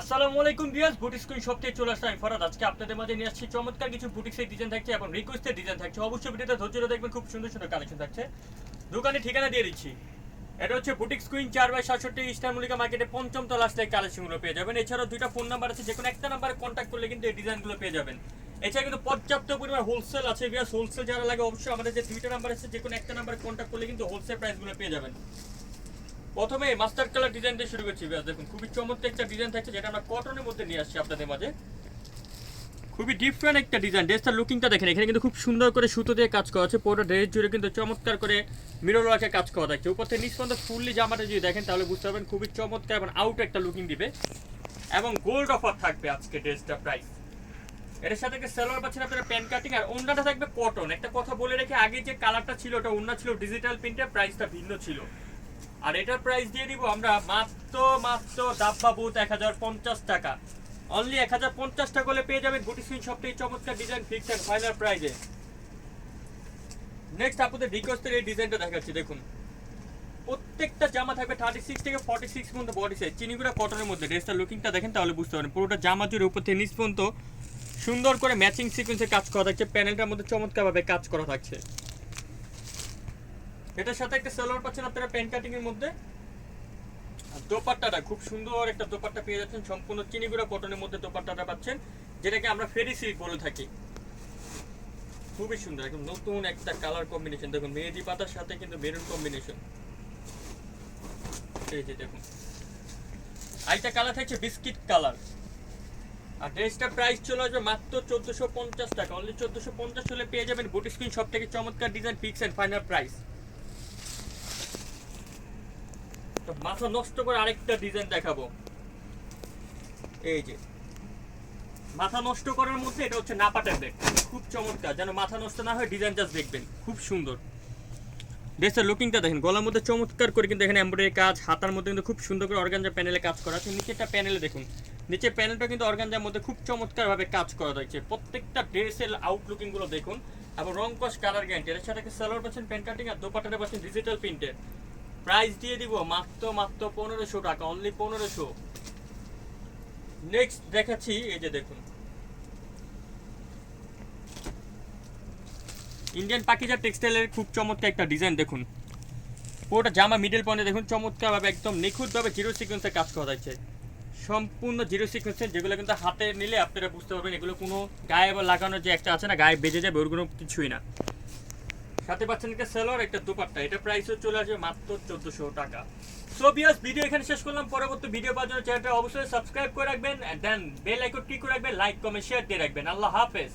আসসালামু আলাইকুম viewers boutique screen shop থেকে চলে আসলাম ফরাদ। আজকে আপনাদের মাঝে নিয়ে আসছি চমৎকার কিছু বুটিক্সের ডিজাইন থাকছে এবং রিকোয়েস্টের ডিজাইন থাকছে। অবশ্যই ভিডিওতে ধৈর্য দেখবেন, খুব সুন্দর সুন্দর কালেকশন থাকছে। দোকানে ঠিকানা দিয়ে দিচ্ছি। এটা হচ্ছে বুটিক স্ক্রিন চার বাই সাতষট্টি ইস্টার মল্লিকা মার্কেটে পঞ্চম তলা আসলে কালেকশনগুলো পেয়ে যাবেন। এছাড়াও দুইটা ফোন নাম্বার আছে যে কোনো একটা নাম্বারে কন্ট্যাক্ট করলে কিন্তু এই ডিজাইনগুলো পেয়ে যাবেন। এছাড়া কিন্তু পর্যাপ্ত পরিমাণ হোলসেল আছে। ভিউয়ার্স হোলসেল যারা লাগে অবশ্যই আমাদের যে দুইটা নাম্বার আছে যে কোনো একটা নাম্বারে কন্ট্যাক্ট করলে কিন্তু হোলসেল প্রাইসগুলো পেয়ে যাবেন। প্রথমে মাস্টার কালার ডিজাইন দিয়ে শুরু করছি। দেখুন, খুবই চমৎকার একটা ডিজাইন থাকছে, যেটা আমরা কটনের মধ্যে নিয়ে আসছি আপনাদের মাঝে। খুবই ডিফারেন্ট একটা ডিজাইন ড্রেসটার লুকিংটা দেখেন, এখানে কিন্তু খুব সুন্দর করে সুতো দিয়ে কাজ করা আছে, পুরো ড্রেস জুড়ে কিন্তু চমৎকার করে মিরর ওয়ার্কে কাজ করা থাকছে। উপর থেকে নিচ পর্যন্ত ফুললি জামাটা যদি দেখেন, তাহলে বুঝতে পারবেন খুবই চমৎকার এবং আউট একটা লুকিং দিবে। এবং গোল্ড অফার থাকবে আজকে ড্রেসটা প্রাইস এটার সাথে সালোয়ার পাচ্ছেন আপনারা প্যান কাটিং আর ওন্নাটা থাকবে কটন একটা কথা বলে রেখে আগে যে কালারটা ছিল, ওটা ওন্না ছিল ডিজিটাল প্রিন্টের প্রাইসটা ভিন্ন ছিল। আর এটার প্রাইস দিয়ে দিব আমরা মাত্র মাত্র ডাব্বা বুথ এক হাজার পঞ্চাশ টাকা। অনলি এক হাজার পঞ্চাশ টাকা হলে পেয়ে যাবেন গুটি স্ক্রিন সব থেকে চমৎকার ডিজাইন ফিক্স অ্যান্ড ফাইনাল প্রাইজে নেক্সট আপনাদের রিকোয়েস্টের এই ডিজাইনটা দেখাচ্ছি, দেখুন। প্রত্যেকটা জামা থাকবে থার্টি সিক্স থেকে ফর্টি সিক্স পর্যন্ত বডি সাইজ চিনিগুড়া কটনের মধ্যে। ড্রেসটার লুকিংটা দেখেন তাহলে বুঝতে পারেন পুরোটা জামা জুড়ে উপর থেকে নিচ পর্যন্ত সুন্দর করে ম্যাচিং সিকোয়েন্সে কাজ করা থাকছে। প্যানেলটার মধ্যে চমৎকারভাবে কাজ করা থাকছে। এটার সাথে একটা সালোয়ার পাচ্ছেন আপনারা প্যান্ট কাটিং এর মধ্যে দোপাট্টাটা, খুব সুন্দর একটা দোপাট্টা পেয়ে যাচ্ছেন। সম্পূর্ণ চিনিগুড়া কটনের মধ্যে দোপাট্টাটা পাচ্ছেন, যেটাকে আমরা ফেরি সিল্ক বলে থাকি। খুবই সুন্দর, একদম নতুন একটা কালার কম্বিনেশন। দেখুন, মেহেদি পাতার সাথে কিন্তু মেরুন কম্বিনেশন। এই যে দেখুন। আরেকটা কালার থাকছে বিস্কিট কালার। আর ড্রেসটার প্রাইস চলে আসবে মাত্র চোদ্দোশো পঞ্চাশ টাকা। অনলি চোদ্দোশো পঞ্চাশ হলে পেয়ে যাবেন বুটি স্ক্রিন। সব থেকে চমৎকার design fix and final price তো মাথা নষ্ট করে আরেকটা ডিজাইন দেখাবো। এই যে। মাথা নষ্ট করার মধ্যে এটা হচ্ছে নাপাটের ব্যাগ খুব চমৎকার, যেন মাথা নষ্ট না হয় ডিজাইন জাস্ট দেখবেন। খুব সুন্দর। ড্রেসের লুকিংটা দেখেন, গলার মধ্যে চমৎকার করে কিন্তু এখানে এমব্রয়ডারি কাজ, হাতার মধ্যে কিন্তু খুব সুন্দর করে অর্গানজা প্যানেলে কাজ করা আছে। নিচেরটা প্যানেলে দেখুন। নিচের প্যানেলটা কিন্তু অর্গানজার মধ্যে খুব চমৎকারভাবে কাজ করা থাকছে প্রত্যেকটা ড্রেসের আউটলুকিংগুলো দেখুন। এবং রং কস কালার গ্যারান্টি এর সাথে সালোয়ার পাচ্ছেন, প্যান্ট কাটিং আর দোপাটাটা পাচ্ছেন ডিজিটাল প্রিন্টের প্রাইস দিয়ে দিব মাত্র মাত্র পনেরোশো টাকা অনলি পনেরোশো। নেক্সট দেখাচ্ছি, এই যে দেখুন। ইন্ডিয়ান পাকিজা টেক্সটাইলের খুব চমৎকার একটা ডিজাইন দেখুন। পুরোটা জামা মিডল পয়েন্টে দেখুন, চমৎকারভাবে একদম নিখুঁতভাবে জিরো সিকোয়েন্সে কাজ করা যাচ্ছে সম্পূর্ণ জিরো সিকোয়েন্সে যেগুলো কিন্তু হাতে নিলে আপনারা বুঝতে পারবেন, এগুলো কোনো গায়ে বা লাগানোর যে একটা আছে না, গায়ে বেজে যাবে ওর কোনো কিছুই না। সাথে পাচ্ছেন একটা সেলর, একটা দুপাট্টা। এটা প্রাইসও চলে আসবে মাত্র চোদ্দোশো টাকা। সো বিয়াস ভিডিও এখানে শেষ করলাম। পরবর্তী ভিডিও পাওয়ার জন্য চ্যানেলটা অবশ্যই সাবস্ক্রাইব করে রাখবেন। দেন বেল আইকন ক্লিক করে রাখবেন লাইক কমেন্ট শেয়ার দিয়ে রাখবেন। আল্লাহ হাফেজ।